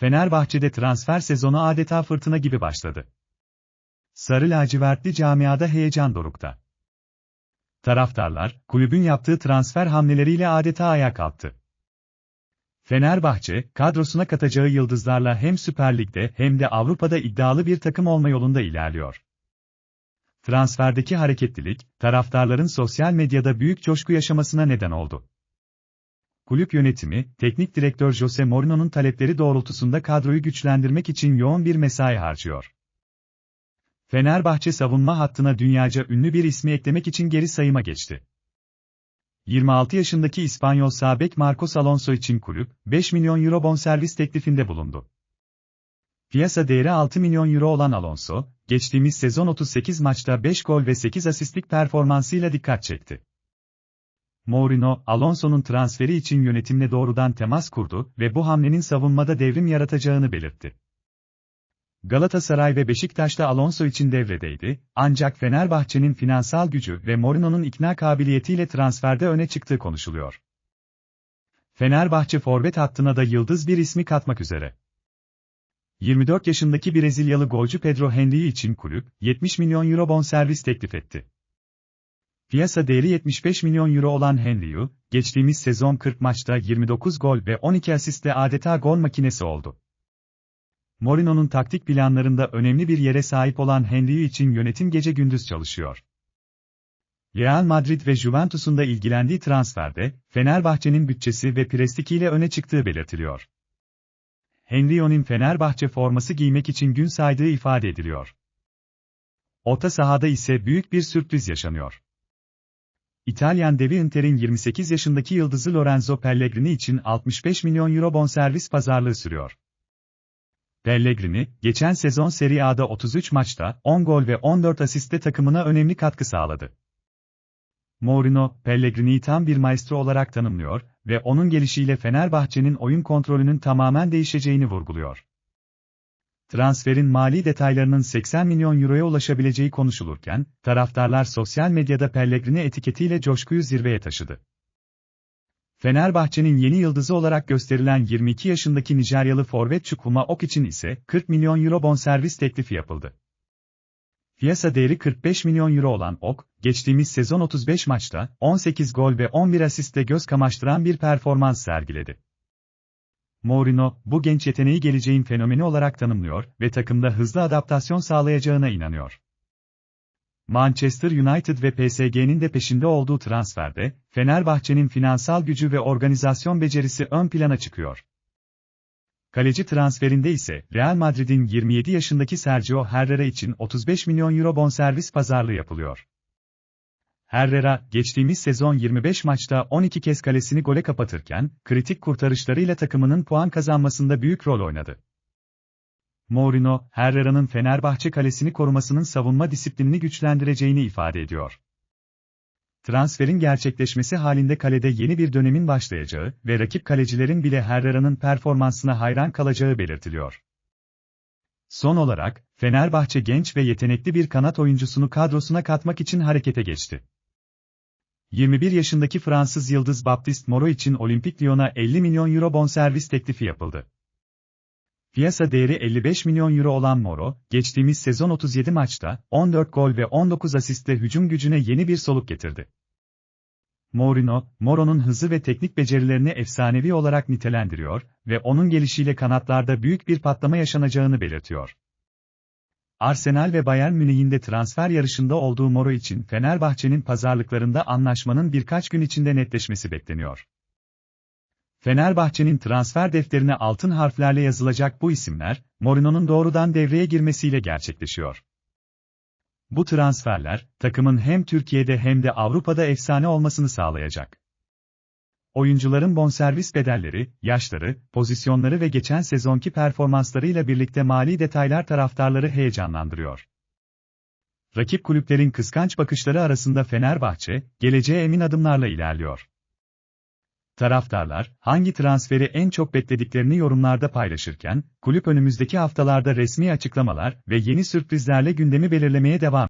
Fenerbahçe'de transfer sezonu adeta fırtına gibi başladı. Sarı lacivertli camiada heyecan dorukta. Taraftarlar, kulübün yaptığı transfer hamleleriyle adeta ayağa kalktı. Fenerbahçe, kadrosuna katacağı yıldızlarla hem Süper Lig'de hem de Avrupa'da iddialı bir takım olma yolunda ilerliyor. Transferdeki hareketlilik, taraftarların sosyal medyada büyük coşku yaşamasına neden oldu. Kulüp yönetimi, teknik direktör Jose Mourinho'nun talepleri doğrultusunda kadroyu güçlendirmek için yoğun bir mesai harcıyor. Fenerbahçe savunma hattına dünyaca ünlü bir ismi eklemek için geri sayıma geçti. 26 yaşındaki İspanyol sağ bek Marcos Alonso için kulüp, 5 milyon euro bonservis teklifinde bulundu. Piyasa değeri 6 milyon euro olan Alonso, geçtiğimiz sezon 38 maçta 5 gol ve 8 asistlik performansıyla dikkat çekti. Mourinho, Alonso'nun transferi için yönetimle doğrudan temas kurdu ve bu hamlenin savunmada devrim yaratacağını belirtti. Galatasaray ve Beşiktaş'ta Alonso için devredeydi, ancak Fenerbahçe'nin finansal gücü ve Mourinho'nun ikna kabiliyetiyle transferde öne çıktığı konuşuluyor. Fenerbahçe forvet hattına da yıldız bir ismi katmak üzere. 24 yaşındaki Brezilyalı golcü Pedro Henry için kulüp, 70 milyon euro bonservis teklif etti. Piyasa değeri 75 milyon euro olan Henry'u, geçtiğimiz sezon 40 maçta 29 gol ve 12 asistle adeta gol makinesi oldu. Mourinho'nun taktik planlarında önemli bir yere sahip olan Henry için yönetim gece gündüz çalışıyor. Real Madrid ve Juventus'un da ilgilendiği transferde, Fenerbahçe'nin bütçesi ve prestikiyle öne çıktığı belirtiliyor. Henry'nin Fenerbahçe forması giymek için gün saydığı ifade ediliyor. Orta sahada ise büyük bir sürpriz yaşanıyor. İtalyan devi Inter'in 28 yaşındaki yıldızı Lorenzo Pellegrini için 65 milyon euro bonservis pazarlığı sürüyor. Pellegrini, geçen sezon Serie A'da 33 maçta 10 gol ve 14 asiste takımına önemli katkı sağladı. Mourinho, Pellegrini'yi tam bir maestro olarak tanımlıyor ve onun gelişiyle Fenerbahçe'nin oyun kontrolünün tamamen değişeceğini vurguluyor. Transferin mali detaylarının 80 milyon euroya ulaşabileceği konuşulurken, taraftarlar sosyal medyada Pellegrini etiketiyle coşkuyu zirveye taşıdı. Fenerbahçe'nin yeni yıldızı olarak gösterilen 22 yaşındaki Nijeryalı forvet Chukwuma Ok için ise 40 milyon euro bonservis teklifi yapıldı. Piyasa değeri 45 milyon euro olan Ok, geçtiğimiz sezon 35 maçta 18 gol ve 11 asistle göz kamaştıran bir performans sergiledi. Mourinho, bu genç yeteneği geleceğin fenomeni olarak tanımlıyor ve takımda hızlı adaptasyon sağlayacağına inanıyor. Manchester United ve PSG'nin de peşinde olduğu transferde, Fenerbahçe'nin finansal gücü ve organizasyon becerisi ön plana çıkıyor. Kaleci transferinde ise Real Madrid'in 27 yaşındaki Sergio Herrera için 35 milyon euro bonservis pazarlığı yapılıyor. Herrera, geçtiğimiz sezon 25 maçta 12 kez kalesini gole kapatırken, kritik kurtarışlarıyla takımının puan kazanmasında büyük rol oynadı. Mourinho, Herrera'nın Fenerbahçe kalesini korumasının savunma disiplinini güçlendireceğini ifade ediyor. Transferin gerçekleşmesi halinde kalede yeni bir dönemin başlayacağı ve rakip kalecilerin bile Herrera'nın performansına hayran kalacağı belirtiliyor. Son olarak, Fenerbahçe genç ve yetenekli bir kanat oyuncusunu kadrosuna katmak için harekete geçti. 21 yaşındaki Fransız yıldız Baptiste Moro için Olimpik Lyon'a 50 milyon euro bonservis teklifi yapıldı. Piyasa değeri 55 milyon euro olan Moro, geçtiğimiz sezon 37 maçta 14 gol ve 19 asistle hücum gücüne yeni bir soluk getirdi. Mourinho, Moro'nun hızı ve teknik becerilerini efsanevi olarak nitelendiriyor ve onun gelişiyle kanatlarda büyük bir patlama yaşanacağını belirtiyor. Arsenal ve Bayern Münih'in de transfer yarışında olduğu Moro için Fenerbahçe'nin pazarlıklarında anlaşmanın birkaç gün içinde netleşmesi bekleniyor. Fenerbahçe'nin transfer defterine altın harflerle yazılacak bu isimler, Mourinho'nun doğrudan devreye girmesiyle gerçekleşiyor. Bu transferler, takımın hem Türkiye'de hem de Avrupa'da efsane olmasını sağlayacak. Oyuncuların bonservis bedelleri, yaşları, pozisyonları ve geçen sezonki performanslarıyla birlikte mali detaylar taraftarları heyecanlandırıyor. Rakip kulüplerin kıskanç bakışları arasında Fenerbahçe, geleceğe emin adımlarla ilerliyor. Taraftarlar, hangi transferi en çok beklediklerini yorumlarda paylaşırken, kulüp önümüzdeki haftalarda resmi açıklamalar ve yeni sürprizlerle gündemi belirlemeye devam